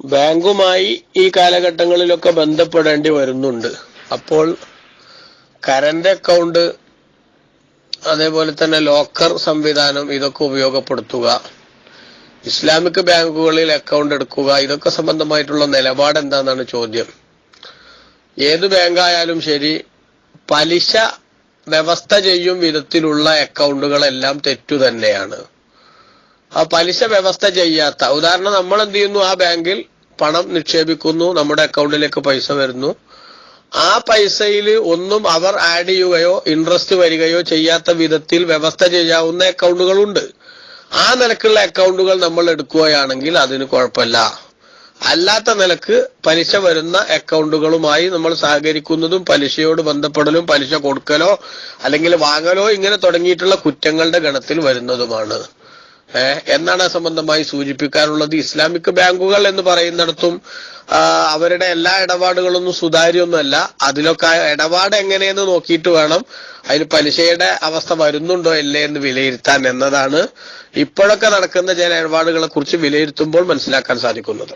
ബാങ്കുമായി ഈ കാലഘട്ടങ്ങളിലൊക്കെ ബന്ധപ്പെടേണ്ടി വരുന്നുണ്ട്. അപ്പോൾ കറന്റ് അക്കൗണ്ട് അതേപോലെ തന്നെ ലോക്കർ സംവിധാനം ഇതൊക്കെ ഉപയോഗപ്പെടുത്തുക ഇസ്ലാമിക് ബാങ്കുകളിൽ അക്കൗണ്ട് എടുക്കുക ഇതൊക്കെ സംബന്ധമായിട്ടുള്ള നിലപാട് എന്താണെന്നാണ് ചോദ്യം. ഏത് ബാങ്കായാലും ശരി പലിശ വ്യവസ്ഥ ചെയ്യും വിധത്തിലുള്ള അക്കൗണ്ടുകളെല്ലാം തെറ്റു തന്നെയാണ്. പലിശ വ്യവസ്ഥ ചെയ്യാത്ത. ഉദാഹരണം നമ്മൾ എന്ത് ചെയ്യുന്നു ആ ബാങ്കിൽ പണം നിക്ഷേപിക്കുന്നു നമ്മുടെ അക്കൗണ്ടിലേക്ക് പൈസ വരുന്നു. ആ പൈസയിൽ ഒന്നും അവർ ആഡ് ചെയ്യുകയോ ഇൻട്രസ്റ്റ് വരികയോ ചെയ്യാത്ത വിധത്തിൽ വ്യവസ്ഥ ചെയ്യാവുന്ന അക്കൗണ്ടുകളുണ്ട്. ആ നിലക്കുള്ള അക്കൗണ്ടുകൾ നമ്മൾ എടുക്കുകയാണെങ്കിൽ അതിന് കുഴപ്പമില്ല. അല്ലാത്ത നിലയ്ക്ക് പലിശ വരുന്ന അക്കൗണ്ടുകളുമായി നമ്മൾ സഹകരിക്കുന്നതും പലിശയോട് ബന്ധപ്പെടലും പലിശ കൊടുക്കലോ അല്ലെങ്കിൽ വാങ്ങലോ ഇങ്ങനെ തുടങ്ങിയിട്ടുള്ള കുറ്റങ്ങളുടെ ഗണത്തിൽ വരുന്നതുമാണ്. എന്നാണ് സംബന്ധമായി സൂചിപ്പിക്കാനുള്ളത്. ഇസ്ലാമിക് ബാങ്കുകൾ എന്ന് പറയുന്നിടത്തും അവരുടെ എല്ലാ ഇടപാടുകളൊന്നും സുതാര്യമൊന്നുമല്ല. അതിലൊക്കെ ഇടപാട് എങ്ങനെയെന്ന് നോക്കിയിട്ട് വേണം അതിന് പലിശയുടെ അവസ്ഥ വരുന്നുണ്ടോ ഇല്ലേ എന്ന് വിലയിരുത്താൻ എന്നതാണ് ഇപ്പോഴൊക്കെ നടക്കുന്ന ചില ഇടപാടുകളെ കുറിച്ച് വിലയിരുത്തുമ്പോൾ മനസ്സിലാക്കാൻ സാധിക്കുന്നത്.